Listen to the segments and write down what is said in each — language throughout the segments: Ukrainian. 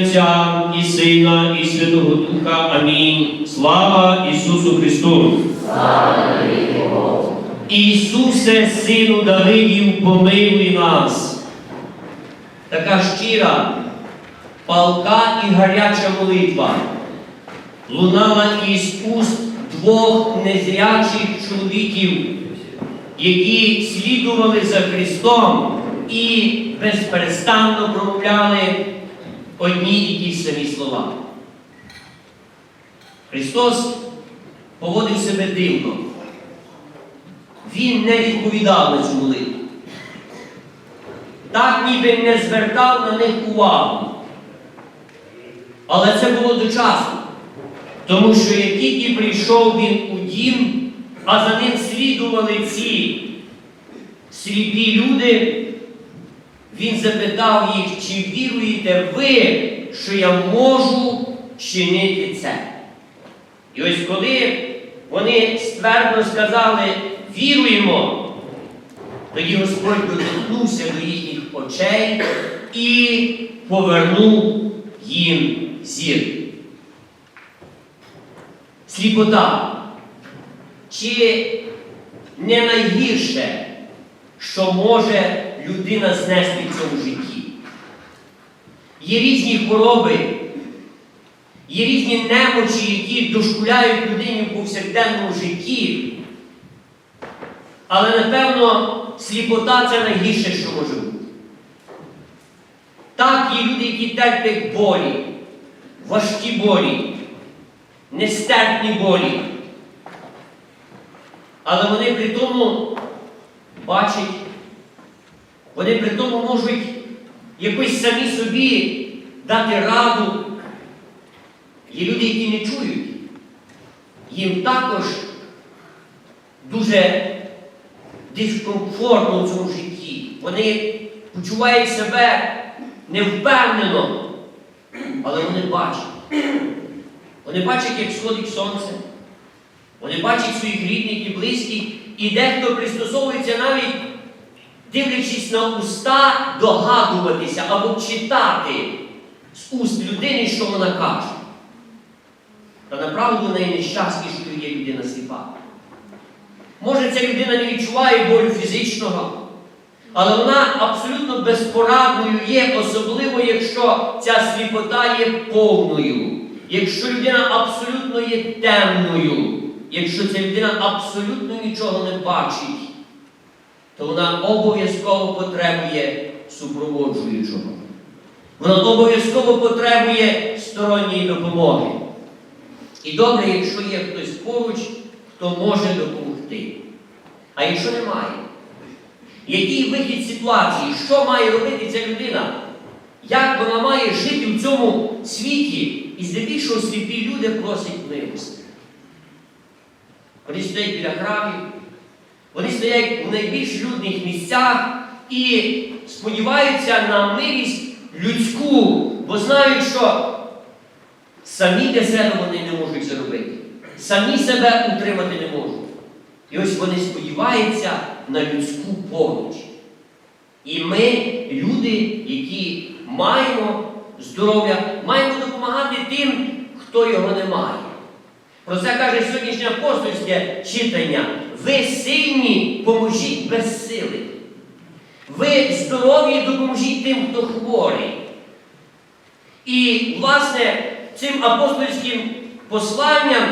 Отця і Сина, і Святого Духа. Амінь. Слава Ісусу Христу! Ісусе, Сину Давидів, помилуй нас. Така щира, палка і гаряча молитва лунала із уст двох незрячих чоловіків, які слідували за Христом і безперестанно промовляли одні і ті самі слова. Христос поводив себе дивно. Він не відповідав на цю молитву. Так ніби не звертав на них увагу. Але це було дочасно. Тому що як тільки прийшов він у дім, а за ним слідували ці сліпі люди, він запитав їх, чи віруєте ви, що я можу чинити це? І ось коли вони ствердно сказали, віруємо, тоді Господь доторкнувся до їхніх очей і повернув їм зір. Сліпота. Чи не найгірше, що може людина знести в цьому житті? Є різні хвороби, є різні немочі, які дошкуляють людині в повсякденному житті. Але напевно сліпота це найгірше, що може бути. Так, є люди, які терплять болі, важкі болі, нестерпні болі. Але вони при тому бачать, вони при тому можуть якось самі собі дати раду. Є люди, які не чують. Їм також дуже дискомфортно в цьому житті. Вони почувають себе невпевнено, але вони бачать. Вони бачать, як сходить сонце. Вони бачать своїх рідних і близьких, і дехто пристосовується навіть, дивлячись на уста, догадуватися або читати з уст людини, що вона каже. Та направду найнещаснішою є людина сліпа. Може, ця людина не відчуває болю фізичного, але вона абсолютно безпорадною є, особливо, якщо ця сліпота є повною, якщо людина абсолютно є темною, якщо ця людина абсолютно нічого не бачить, то вона обов'язково потребує супроводжуючого. Вона обов'язково потребує сторонньої допомоги. І добре, якщо є хтось поруч, хто може допомогти. А якщо немає, який вихід ситуації, що має робити ця людина? Як вона має жити в цьому світі? І здебільшого сліпі люди просять милості. Вони стоять біля храмів, вони стоять у найбільш людних місцях і сподіваються на милість людську, бо знають, що самі для себе вони не можуть заробити, самі себе утримати не можуть. І ось вони сподіваються на людську поміч. І ми, люди, які маємо здоров'я, маємо допомагати тим, хто його не має. Про це каже сьогоднішнє апостольське читання. Ви сильні, поможіть без сили. Ви здорові, допоможіть тим, хто хворий. І, власне, цим апостольським посланням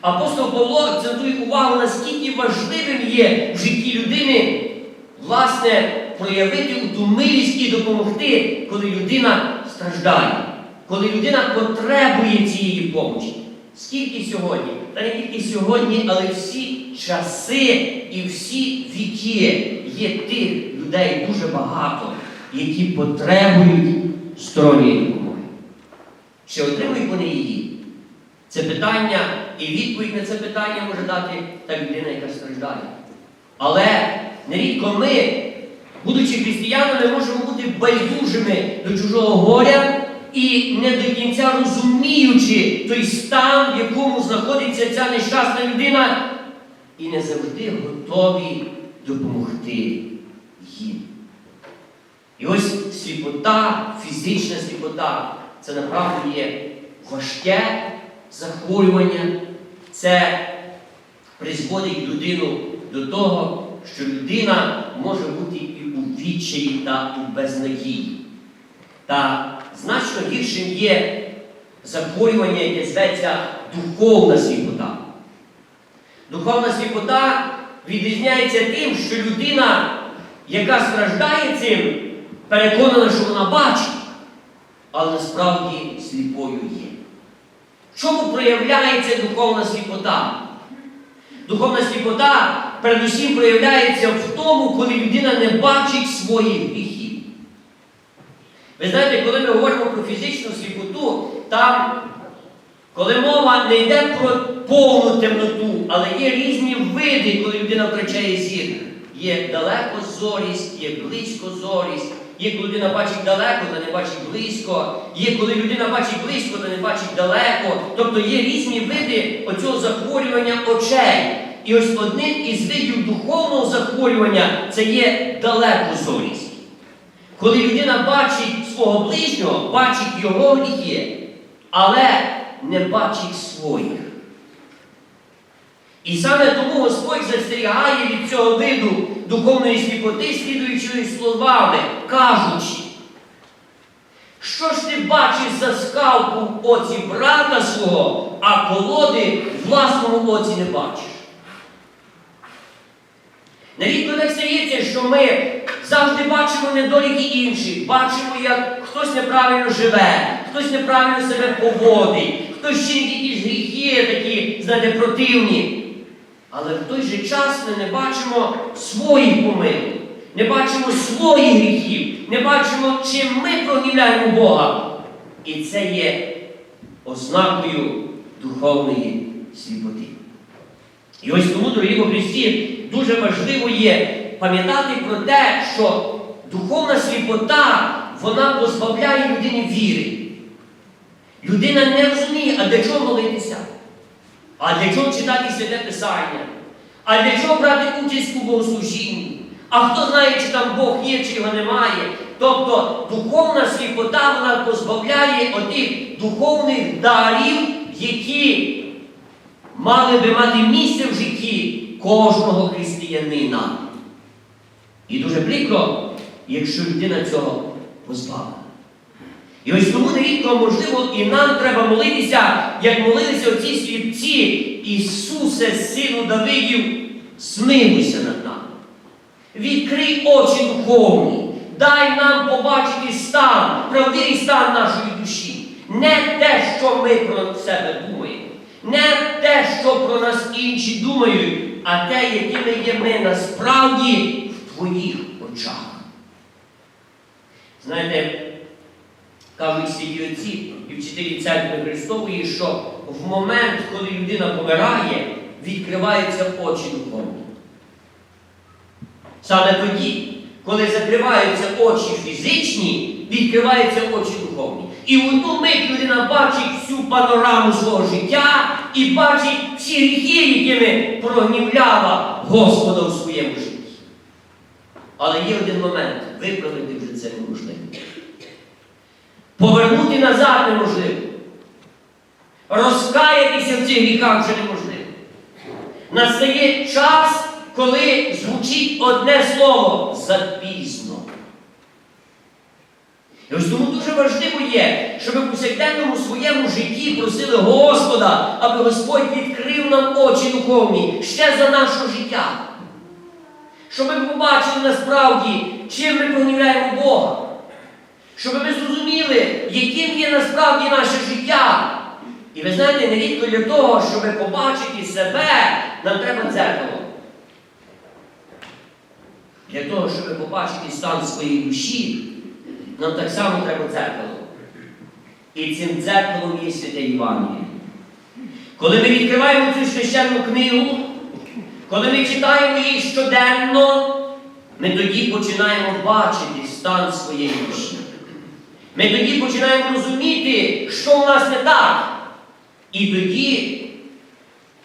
апостол Павло акцентує увагу, наскільки важливим є в житті людини, власне, проявити ту милість і допомогти, коли людина страждає, коли людина потребує цієї помочі. Скільки сьогодні? Та не тільки сьогодні, але всі часи і всі віки є тих людей дуже багато, які потребують сторонньої допомоги. Чи отримують вони її? Це питання, і відповідь на це питання може дати та людина, яка страждає. Але нерідко ми, будучи християнами, можемо бути байдужими до чужого горя і не до кінця розуміючи той стан, в якому знаходиться ця нещасна людина, і не завжди готові допомогти їм. І ось сліпота, фізична сліпота, це направду є важке захворювання, це призводить людину до того, що людина може бути і у відчаї та у безнадії. Та значно гіршим є захворювання, яке зветься духовна сліпота. Духовна сліпота відрізняється тим, що людина, яка страждає цим, переконана, що вона бачить, але насправді сліпою є. В чому проявляється духовна сліпота? Духовна сліпота передусім проявляється в тому, коли людина не бачить своїх гріхів. Ви знаєте, коли ми говоримо про фізичну сліпоту, там, коли мова не йде про повну темноту, але є різні види, коли людина втрачає зір. Є далекозорість, є близькозорість, є коли людина бачить далеко, та не бачить близько, є коли людина бачить близько, та не бачить далеко. Тобто є різні види оцього захворювання очей. І ось одним із видів духовного захворювання це є далекозорість. Коли людина бачить свого ближнього, бачить його гріхи, але не бачить своїх. І саме тому Господь застерігає від цього виду духовної сліпоти, слідуючими словами, кажучи, що ж ти бачиш за скалку в оці брата свого, а колоди власному оці не бачиш. Нерідко так стається, що ми завжди бачимо недоліки інших, бачимо, як хтось неправильно живе, хтось неправильно себе поводить, хтось чинить якісь гріхи такі, знаєте, противні. Але в той же час ми не бачимо своїх помилок, не бачимо своїх гріхів, не бачимо, чим ми прогнівляємо Бога. І це є ознакою духовної сліпоти. І ось тому, дорогі Христі, дуже важливо є пам'ятати про те, що духовна сліпота, вона позбавляє людини віри. Людина не розуміє, а для чого молитися, а для чого читати святе Писання, а для чого брати участь у богослужінні. А хто знає, чи там Бог є, чи його немає. Тобто духовна сліпота вона позбавляє отих духовних дарів, які мали би мати місце в житті кожного християнина. І дуже прикро, якщо людина цього позбавлена. І ось тому нерідко, можливо, і нам треба молитися, як молилися оці сліпці, Ісусе, Сину Давидів, смилуйся над нами. Відкрий очі духовні, дай нам побачити стан, правдивий стан нашої душі. Не те, що ми про себе думаємо, не те, що про нас інші думають, а те, якими є ми насправді в твоїх очах. Знаєте, кажуть святі отці і вчителі церкви Христової, що в момент, коли людина помирає, відкриваються очі духовні. Саме тоді, коли закриваються очі фізичні, відкриваються очі духовні. І в одну мить людина бачить всю панораму свого життя і бачить всі гріхи, якими прогнівляла Господа у своєму житті. Але є один момент, виправити вже це неможливо. Повернути назад неможливо. Розкаятися в цих гріхах вже неможливо. Настає час, коли звучить одне слово. І ось тому дуже важливо є, щоб в повсякденному своєму житті просили Господа, аби Господь відкрив нам очі духовні ще за наше життя. Щоб ми побачили насправді, чим ми прогнівляємо Бога. Щоб ми зрозуміли, яким є насправді наше життя. І ви знаєте, нерідко для того, щоб побачити себе, нам треба дзеркало. Для того, щоб побачити стан своєї душі, нам так само треба дзеркало. І цим дзеркалом є святе Євангеліє. Коли ми відкриваємо цю священну книгу, коли ми читаємо її щоденно, ми тоді починаємо бачити стан своєї душі. Ми тоді починаємо розуміти, що в нас не так. І тоді,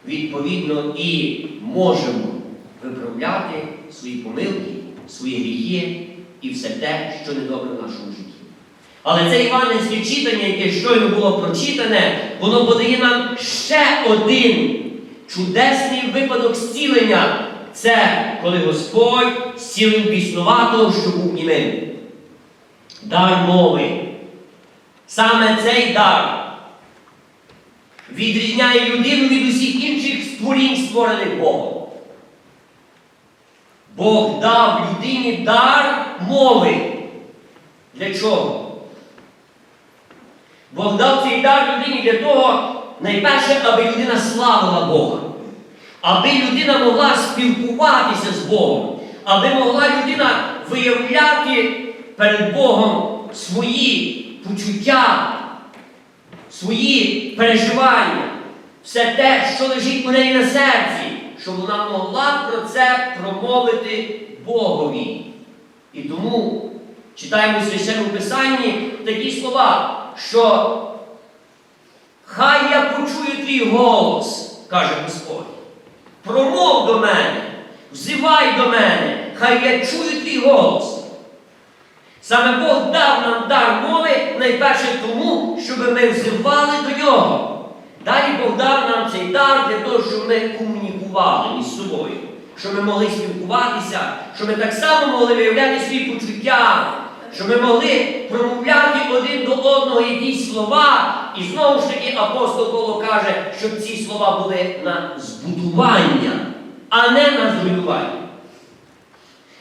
відповідно, і можемо виправляти свої помилки, свої гріхи і все те, що недобре в нашому житті. Але це івангельське читання, яке щойно було прочитане, воно подає нам ще один чудесний випадок зцілення. Це коли Господь зцілив біснуватого, що був німим. Дар мови. Саме цей дар відрізняє людину від усіх інших створінь, створених Богом. Бог дав людині дар мови. Для чого? Бог дав цей дар людині для того, найперше, аби людина славила Бога, аби людина могла спілкуватися з Богом, аби могла людина виявляти перед Богом свої почуття, свої переживання, все те, що лежить у неї на серці, щоб вона могла про це промовити Богові. І тому читаємо в священному Писанні такі слова, що хай я почую твій голос, каже Господь. Промов до мене, взивай до мене, хай я чую твій голос. Саме Бог дав нам дар мови найперше тому, щоб ми взивали до нього. Далі Бог дав нам цей дар для того, щоб ми комунікували між собою, щоб ми могли спілкуватися, щоб ми так само могли виявляти свої почуття, щоб ми могли промовляти один до одного якісь слова. І знову ж таки апостол Павло каже, щоб ці слова були на збудування, а не на зруйнування.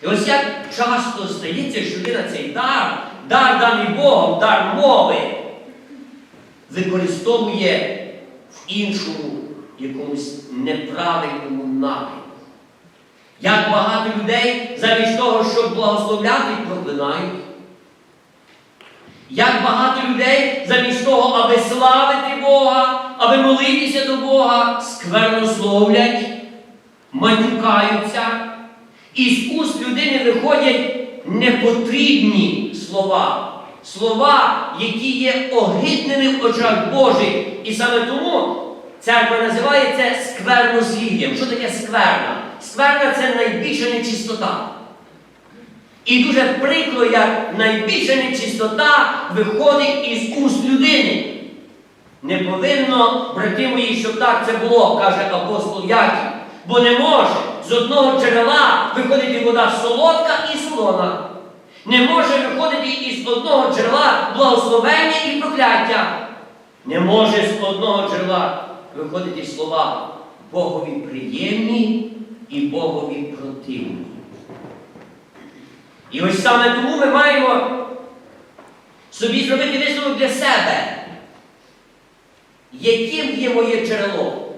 І ось як часто стається, що людина цей дар, дар даний Богом, дар мови, використовує в іншому якомусь неправильному напрямку. Як багато людей замість того, щоб благословляти, проклинають. Як багато людей замість того, аби славити Бога, аби молитися до Бога, сквернословлять, матюкаються. І з уст людини виходять непотрібні слова. Слова, які є огидними в очах Божих. І саме тому церква називає це сквернослів'ям. Що таке скверна? Скверна це найбільша нечистота. І дуже прикро, як найбільша нечистота виходить із уст людини. Не повинно, брати мої, щоб так це було, каже апостол Яків. Бо не може з одного джерела виходити вода солодка і солона. Не може виходити із одного джерела благословення і прокляття. Не може з одного джерела виходити слова Богові приємні і Богові противні. І ось саме тому ми маємо собі зробити висновок для себе. Яким є моє джерело?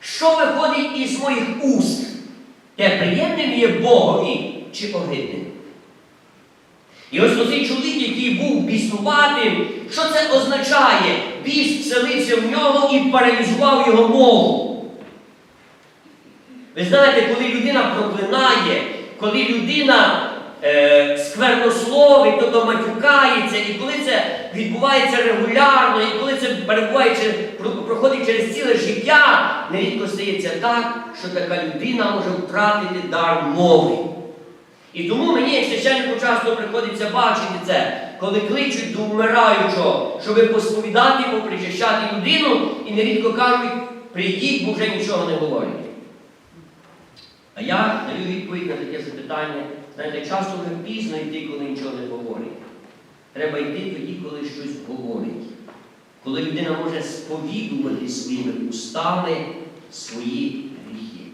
Що виходить із моїх уст? Те приємним є Богові чи огидним? І ось оцей чоловік, який був біснуватим, що це означає? Біс вселився в нього і паралізував його мову. Ви знаєте, коли людина проклинає, коли людина е, сквернословить, тобто матюкається, і коли це відбувається регулярно, і коли це перебуває, проходить через ціле життя, нерідко стається так, що така людина може втратити дар мови. І тому мені, як священнику, часто приходиться бачити це, коли кличуть до вмираючого, щоб посповідати, попричащати людину, і нерідко кажуть, прийдіть, бо вже нічого не говорять. А я даю відповідь на таке запитання. Знаєте, часто вже пізно йти, коли нічого не говорить. Треба йти тоді, коли щось говорить. Коли людина може сповідувати своїми устами свої гріхи.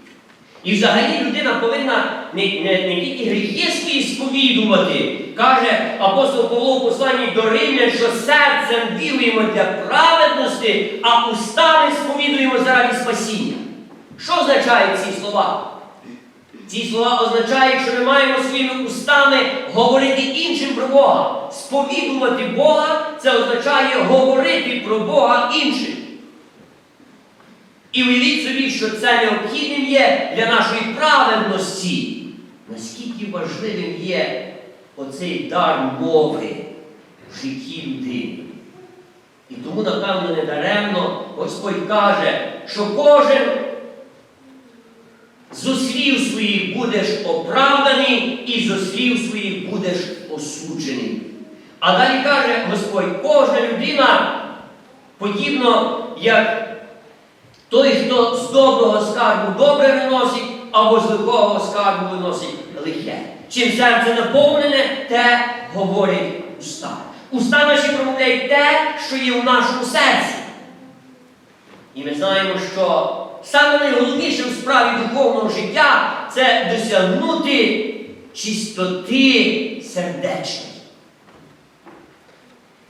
І взагалі людина повинна не, не, не тільки гріхи свої сповідувати, каже апостол Павло у посланні до Римлян, що серцем віруємо для праведності, а устами сповідуємо заради спасіння. Що означають ці слова? Ці слова означають, що ми маємо своїми устами говорити іншим про Бога. Сповідувати Бога це означає говорити про Бога іншим. І уявіть собі, що це необхідним є для нашої праведності. Наскільки важливим є оцей дар мови в житті людини. І тому, напевно, недаремно Господь каже, що кожен з слів своїх будеш оправданий, і зо слів своїх будеш осуджений. А далі каже Господь, кожна людина подібно, як той, хто з доброго скарбу добре виносить, або з лихого скарбу виносить лихе. Чим серце наповнене, те говорить уста. Уста наші промовляють те, що є в нашому серці. І ми знаємо, що саме найголовніше в справі духовного життя це досягнути чистоти сердечної.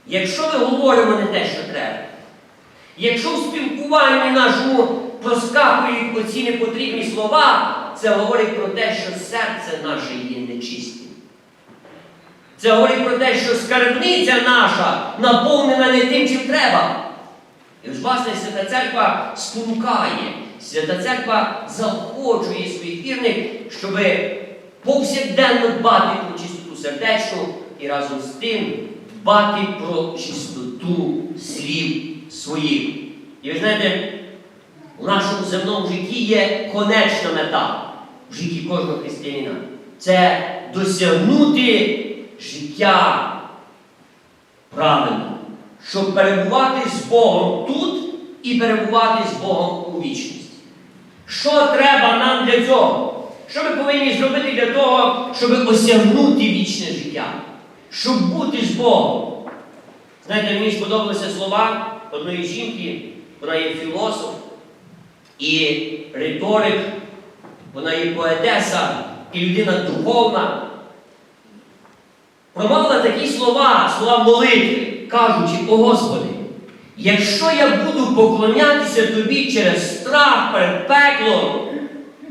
Якщо ми говоримо не те, що треба, якщо в спілкуванні нашому проскакують оці непотрібні слова, це говорить про те, що серце наше є нечистим. Це говорить про те, що скарбниця наша наповнена не тим, чим треба. І ось, власне, Свята Церква спонукає, Свята Церква заохочує своїх вірних, щоб повсякденно дбати про чистоту сердечну і разом з тим дбати про чистоту слів своїх. І ви знаєте, у нашому земному житті є конечна мета в житті кожного християнина. Це досягнути життя правильно, щоб перебувати з Богом тут і перебувати з Богом у вічності. Що треба нам для цього? Що ми повинні зробити для того, щоб осягнути вічне життя? Щоб бути з Богом? Знаєте, мені сподобалися слова одної жінки, вона є філософ і риторик, вона є поетеса і людина духовна. Промовила такі слова, слова молитви, кажучи, о Господи, якщо я буду поклонятися Тобі через страх перед пеклом,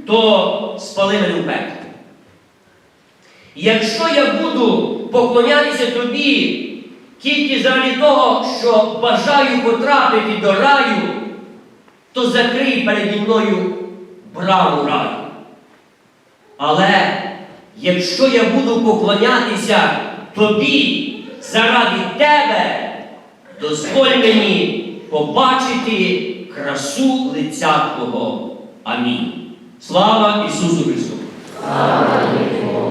то спали мене в пеклі. Якщо я буду поклонятися Тобі тільки заради того, що бажаю потрапити до раю, то закрий переді мною браму раю. Але якщо я буду поклонятися тобі заради тебе, дозволь мені побачити красу лиця Твого. Амінь. Слава Ісусу Христу! Слава Богу!